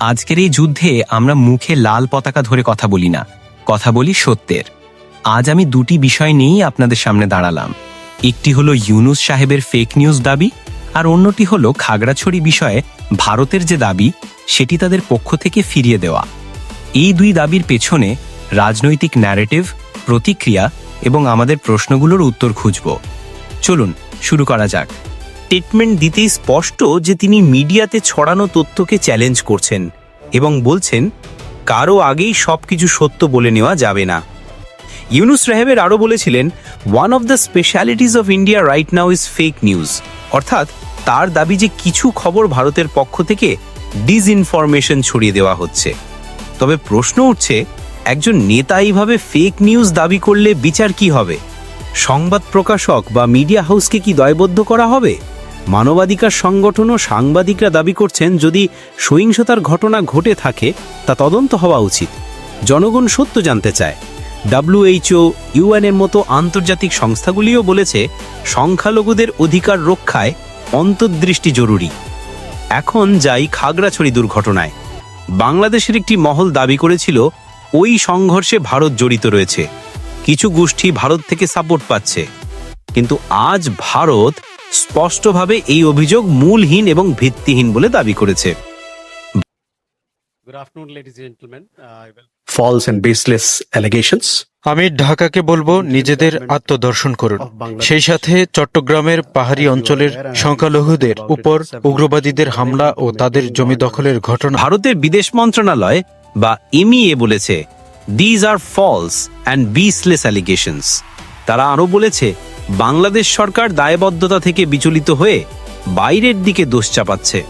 আজকের এই যুদ্ধে আমরা মুখে লাল পতাকা ধরে কথা বলি না। কথা বলি সত্যের। আজ আমি দুটি বিষয় নিয়েই আপনাদের সামনে দাঁড়ালাম। একটি হলো ইউনুস সাহেবের ফেক নিউজ দাবি, আর অন্যটি হলো খাগড়াছড়ি বিষয়ে ভারতের যে দাবি, সেটি তাদের পক্ষ থেকে ফিরিয়ে দেওয়া। এই দুই দাবির পেছনে রাজনৈতিক ন্যারেটিভ প্রতিক্রিয়া এবং আমাদের প্রশ্নগুলোর উত্তর খুঁজব। চলুন, শুরু করা যাক। স্টেটমেন্ট দিতেই স্পষ্ট যে তিনি মিডিয়াতে ছড়ানো তথ্যকে চ্যালেঞ্জ করছেন এবং বলছেন, কারও আগেই সব কিছু সত্য বলে নেওয়া যাবে না। ইউনুস সাহেবের আরও বলেছিলেন one of the specialities of India right now is fake news অর্থাৎ তার দাবি যে কিছু খবর ভারতের পক্ষ থেকে ডিসইনফরমেশন ছড়িয়ে দেওয়া হচ্ছে। তবে প্রশ্ন উঠছে, একজন নেতা এইভাবে ফেক নিউজ দাবি করলে বিচার কি হবে? সংবাদ প্রকাশক বা মিডিয়া হাউসকে কি দায়বদ্ধ করা হবে? মানবাধিকার সংগঠন ও সাংবাদিকরা দাবি করছেন, যদি সহিংসতার ঘটনা ঘটে থাকে, তা তদন্ত হওয়া উচিত। জনগণ সত্য জানতে চায়। ডাব্লিউএইচও ইউএনের মতো আন্তর্জাতিক সংস্থাগুলিও বলেছে, সংখ্যালঘুদের অধিকার রক্ষায় অন্তর্দৃষ্টি জরুরি। এখন যাই খাগড়াছড়ি দুর্ঘটনায়। বাংলাদেশের একটি মহল দাবি করেছিল, ওই সংঘর্ষে ভারত জড়িত রয়েছে। কিছু গোষ্ঠী ভারত থেকে সাপোর্ট পাচ্ছে। কিন্তু আজ ভারত স্পষ্টভাবে এই অভিযোগ মূলহীন এবং ভিত্তিহীন বলে দাবি করেছে. Uh. আমি ঢাকাকে বলব নিজেদের আত্মদর্শন করুন। সেই সাথে চট্টগ্রামের পাহাড়ি অঞ্চলের সংখ্যালঘুদের উপর উগ্রবাদীদের হামলা ও তাদের জমি দখলের ঘটনা। ভারতের বিদেশ মন্ত্রণালয় বা এমইএ বলেছে these are false and baseless allegations তারা আরও বলেছে বাংলাদেশ সরকার দায়বদ্ধতা থেকে বিচলিত হয়ে বাইরের দিকে দোষ চাপাচ্ছে।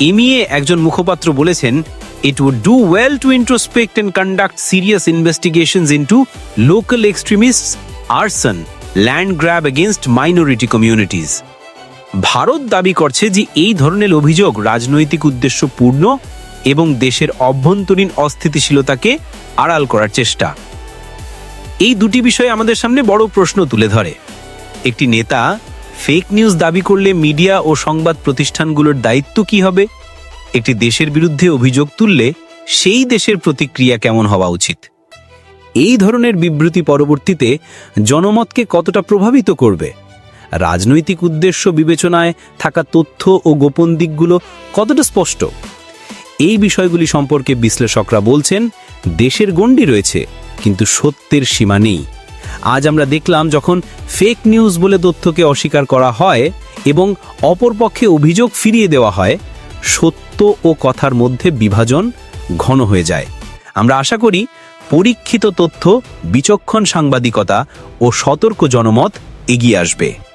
এমইএ একজন মুখপাত্র বলেছেন it would do well to introspect and conduct serious investigations into local extremist arson land grab against minority communities Bharat দাবি করছে যে এই ধরনের অভিযোগ রাজনৈতিক উদ্দেশ্যপূর্ণ এবং দেশের অভ্যন্তরীণ অস্থিতিশীলতাকে আড়াল করার চেষ্টা। এই দুটি বিষয় আমাদের সামনে বড় প্রশ্ন তুলে ধরে। একটি নেতা ফেক নিউজ দাবি করলে মিডিয়া ও সংবাদ প্রতিষ্ঠানগুলোর দায়িত্ব কি হবে? একটি দেশের বিরুদ্ধে অভিযোগ তুললে সেই দেশের প্রতিক্রিয়া কেমন হওয়া উচিত? এই ধরনের বিবৃতি পরবর্তীতে জনমতকে কতটা প্রভাবিত করবে? রাজনৈতিক উদ্দেশ্য বিবেচনায় থাকা তথ্য ও গোপন দিকগুলো কতটা স্পষ্ট? এই বিষয়গুলি সম্পর্কে বিশ্লেষকরা বলছেন, দেশের গণ্ডি রয়েছে, কিন্তু সত্যের সীমা নেই। আজ আমরা দেখলাম যখন ফেক নিউজ বলে তথ্যকে অস্বীকার করা হয় এবং অপরপক্ষে অভিযোগ ফিরিয়ে দেওয়া হয়, সত্য ও কথার মধ্যে বিভাজন ঘন হয়ে যায়। আমরা আশা করি পরীক্ষিত তথ্য, বিচক্ষণ সাংবাদিকতা ও সতর্ক জনমত এগিয়ে আসবে।